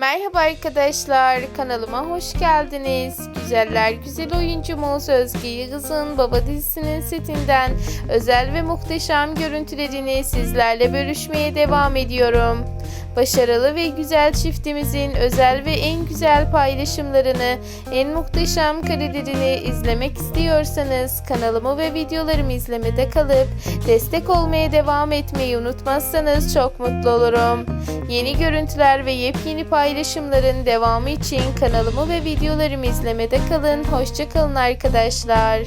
Merhaba arkadaşlar, kanalıma hoş geldiniz. Güzeller güzel oyuncumuz Özge Yıldız'ın Baba dizisinin setinden özel ve muhteşem görüntülerini sizlerle bölüşmeye devam ediyorum. Başarılı ve güzel çiftimizin özel ve en güzel paylaşımlarını, en muhteşem karelerini izlemek istiyorsanız kanalımı ve videolarımı izlemede kalıp destek olmaya devam etmeyi unutmazsanız çok mutlu olurum. Yeni görüntüler ve yepyeni paylaşımların devamı için kanalımı ve videolarımı izlemede kalın. Hoşçakalın arkadaşlar.